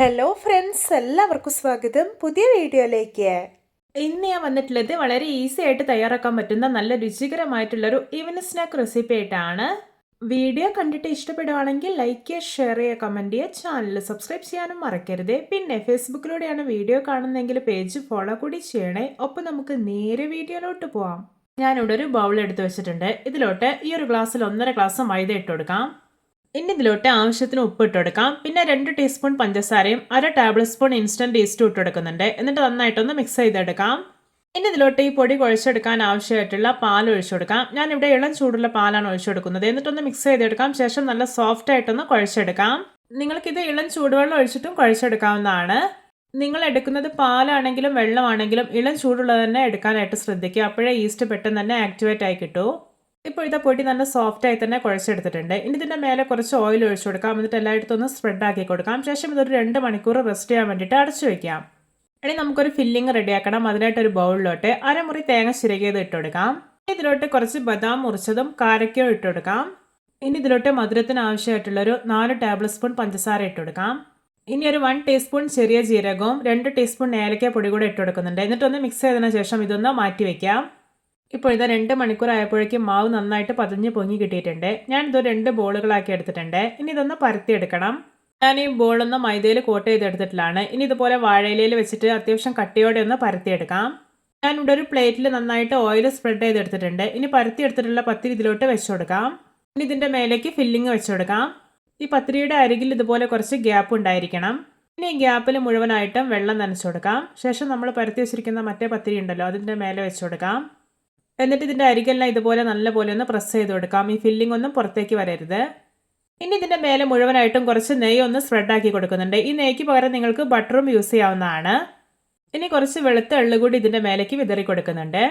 Hello friends എല്ലാവർക്കും സ്വാഗതം. പുതിയ വീഡിയോയിലേക്ക്. ഇന്ന് ഞാൻ വന്നിട്ടുള്ളത് വളരെ ഈസി ആയിട്ട് തയ്യാറാക്കാൻ പറ്റുന്ന നല്ല രുചികരമായിട്ടുള്ളൊരു ഈവനിങ് സ്നാക്ക് റെസിപ്പി ആയിട്ടാണ്. വീഡിയോ കണ്ടിട്ട് ഇഷ്ടപ്പെടുവാണെങ്കിൽ ലൈക്ക് ചെയ്യുക ഷെയർ ചെയ്യുക കമന്റ് ചെയ്യുക ചാനൽ സബ്സ്ക്രൈബ് ചെയ്യാനും മറക്കരുത്. പിന്നെ ഫേസ്ബുക്കിലൂടെയാണ് വീഡിയോ കാണുന്നതെങ്കിൽ പേജ് ഫോളോ കൂടി ചെയ്യണേ. ഒപ്പം നമുക്ക് നേരെ വീഡിയോയിലോട്ട് പോവാം. ഞാനിവിടെ ഒരു ബൗൾ എടുത്ത് വെച്ചിട്ടുണ്ട്. ഇതിലോട്ട് ഈ ഒരു ഗ്ലാസ്സിൽ ഒന്നര ഗ്ലാസ് മൈദ ഇട്ട് കൊടുക്കാം. ഇനി ഇതിലോട്ട് ആവശ്യത്തിന് ഉപ്പ് ഇട്ട് കൊടുക്കാം. പിന്നെ രണ്ട് ടീസ്പൂൺ പഞ്ചസാരയും അര ടേബിൾ സ്പൂൺ ഇൻസ്റ്റന്റ് ഈസ്റ്റും ഇട്ട് കൊടുക്കുന്നുണ്ട്. എന്നിട്ട് നന്നായിട്ടൊന്ന് മിക്സ് ചെയ്തെടുക്കാം. ഇനി ഇതിലോട്ട് ഈ പൊടി കുഴച്ചെടുക്കാൻ ആവശ്യമായിട്ടുള്ള പാൽ ഒഴിച്ചു കൊടുക്കാം. ഞാൻ ഇവിടെ ഇളം ചൂടുള്ള പാലാണ് ഒഴിച്ചു കൊടുക്കുന്നത്. എന്നിട്ടൊന്ന് മിക്സ് ചെയ്തെടുക്കാം. ശേഷം നല്ല സോഫ്റ്റ് ആയിട്ടൊന്ന് കുഴച്ചെടുക്കാം. ഇത് ഇളം ചൂടുവെള്ളം ഒഴിച്ചിട്ടും കുഴച്ചെടുക്കാവുന്നതാണ്. നിങ്ങൾ എടുക്കുന്നത് പാലാണെങ്കിലും വെള്ളമാണെങ്കിലും ഇളം ചൂടുള്ളത് തന്നെ എടുക്കാനായിട്ട് ശ്രദ്ധിക്കുക. അപ്പോഴേ ഈസ്റ്റ് പെട്ടെന്ന് തന്നെ ആക്ടിവേറ്റ് ആയി കിട്ടൂ. ഇപ്പോൾ ഇതാ പൊടി നല്ല സോഫ്റ്റ് ആയി തന്നെ കുഴച്ചെടുത്തിട്ടുണ്ട്. ഇനി ഇതിന്റെ മേലെ കുറച്ച് ഓയിൽ ഒഴിച്ചു കൊടുക്കാം. എന്നിട്ട് എല്ലായിടത്തും ഒന്ന് സ്പ്രെഡ് ആക്കി കൊടുക്കാം. ശേഷം ഇതൊരു രണ്ട് മണിക്കൂർ റെസ്റ്റ് ചെയ്യാൻ വേണ്ടിയിട്ട് അടച്ചു വയ്ക്കാം ഇനി നമുക്കൊരു ഫില്ലിംഗ് റെഡിയാക്കണം അതിനായിട്ട് ഒരു ബൗളിലോട്ട് അരമുറി തേങ്ങ ചിരകിയത് ഇട്ട് കൊടുക്കാം. ഇതിലോട്ട് കുറച്ച് ബദാം മുറിച്ചതും കാരക്കയും ഇട്ട് കൊടുക്കാം. ഇനി ഇതിലോട്ട് മധുരത്തിന് ആവശ്യമായിട്ടുള്ളൊരു നാല് ടേബിൾ സ്പൂൺ പഞ്ചസാര ഇട്ട് കൊടുക്കാം. ഇനി ഒരു വൺ ടീസ്പൂൺ ചെറിയ ജീരകവും രണ്ട് ടീസ്പൂൺ ഏലക്ക പൊടി കൂടെ ഇട്ട് കൊടുക്കുന്നുണ്ട്. എന്നിട്ടൊന്ന് മിക്സ് ചെയ്തതിന് ശേഷം ഇതൊന്ന് മാറ്റി വെക്കാം. ഇപ്പോൾ ഇതാ രണ്ട് മണിക്കൂർ ആയപ്പോഴേക്കും മാവ് നന്നായിട്ട് പതിഞ്ഞ് പൊങ്ങി കിട്ടിയിട്ടുണ്ട്. ഞാൻ ഇത് രണ്ട് ബോളുകളാക്കി എടുത്തിട്ടുണ്ട്. ഇനി ഇതൊന്ന് പരത്തിയെടുക്കണം ഞാൻ ഈ ബോളൊന്ന് മൈദയിൽ കോട്ട് ചെയ്തെടുത്തിട്ടുള്ളതാണ് ഇനി ഇതുപോലെ വാഴയിലയിൽ വെച്ചിട്ട് അത്യാവശ്യം കട്ടിയോടെ ഒന്ന് പരത്തിയെടുക്കാം ഇവിടെ ഒരു പ്ലേറ്റിൽ നന്നായിട്ട് ഓയിൽ സ്പ്രെഡ് ചെയ്തെടുത്തിട്ടുണ്ട്. ഇനി പരത്തിയെടുത്തിട്ടുള്ള പത്തിരി ഇതിലോട്ട് വെച്ചു കൊടുക്കാം. ഇനി ഇതിന്റെ മേലേക്ക് ഫില്ലിങ് വെച്ചു കൊടുക്കാം. ഈ പത്തിരിയുടെ അരികിൽ ഇതുപോലെ കുറച്ച് ഗ്യാപ്പ് ഉണ്ടായിരിക്കണം. ഇനി ഗ്യാപ്പിൽ മുഴുവനായിട്ടും വെള്ളം നനച്ചു കൊടുക്കാം. ശേഷം നമ്മൾ പരത്തി വെച്ചിരിക്കുന്ന മറ്റേ പത്തിരി ഉണ്ടല്ലോ അതിന്റെ മേലെ വെച്ചു കൊടുക്കാം. എന്നിട്ട് ഇതിന്റെ അരികെല്ലാം ഇതുപോലെ നല്ലപോലെ ഒന്ന് പ്രസ് ചെയ്ത് കൊടുക്കാം ഈ ഫില്ലിംഗ് ഒന്നും പുറത്തേക്ക് വരരുത്. ഇനി ഇതിന്റെ മേലെ മുഴുവനായിട്ടും കുറച്ച് നെയ്യ് ഒന്ന് സ്പ്രെഡ് ആക്കി കൊടുക്കുന്നുണ്ട്. ഈ നെയ്ക്ക് പകരം നിങ്ങൾക്ക് ബട്ടറും യൂസ് ചെയ്യാവുന്നതാണ്. ഇനി കുറച്ച് വെളുത്ത എള്ളു കൂടി ഇതിന്റെ മേലേക്ക് വിതറി കൊടുക്കുന്നുണ്ട്.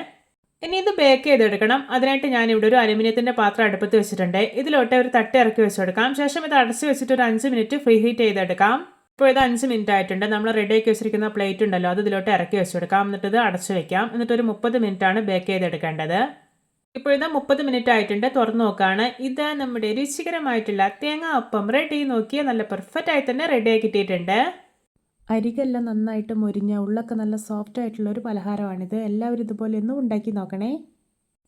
ഇനി ഇത് ബേക്ക് ചെയ്തെടുക്കണം. അതിനായിട്ട് ഞാൻ ഇവിടെ ഒരു അലുമിനിയത്തിന്റെ പാത്രം അടുപ്പത്ത് വെച്ചിട്ടുണ്ട്. ഇതിലോട്ട് ഒരു തട്ട് ഇറക്കി വെച്ച് കൊടുക്കാം ശേഷം ഇത് അടച്ച് വെച്ചിട്ട് ഒരു അഞ്ച് മിനിറ്റ് ഫ്രീ ഹീറ്റ് ചെയ്തെടുക്കാം. ഇപ്പോൾ ഇത് അഞ്ച് മിനിറ്റ് ആയിട്ടുണ്ട്. നമ്മൾ റെഡി ആക്കി വെച്ചിരിക്കുന്ന പ്ലേറ്റ് ഉണ്ടല്ലോ അത് ഇതിലോട്ട് ഇറക്കി വെച്ച് കൊടുക്കാം എന്നിട്ട് ഇത് അടച്ചു വെക്കാം. എന്നിട്ട് ഒരു മുപ്പത് ആണ് ബേക്ക് ചെയ്തെടുക്കേണ്ടത്. ഇപ്പോൾ ഇത് മുപ്പത് മിനിറ്റ് ആയിട്ടുണ്ട്. തുറന്നു നോക്കുകയാണ് ഇത് നമ്മുടെ രുചികരമായിട്ടുള്ള തേങ്ങ അപ്പം റെഡി നോക്കിയാൽ നല്ല പെർഫെക്റ്റ് ആയി തന്നെ റെഡി ആക്കി കിട്ടിയിട്ടുണ്ട്. അരികെല്ലാം നന്നായിട്ട് മുരിഞ്ഞ ഉള്ളൊക്കെ നല്ല സോഫ്റ്റ് ആയിട്ടുള്ള ഒരു പലഹാരമാണിത്. എല്ലാവരും ഇതുപോലെ ഒന്നും ഉണ്ടാക്കി നോക്കണേ.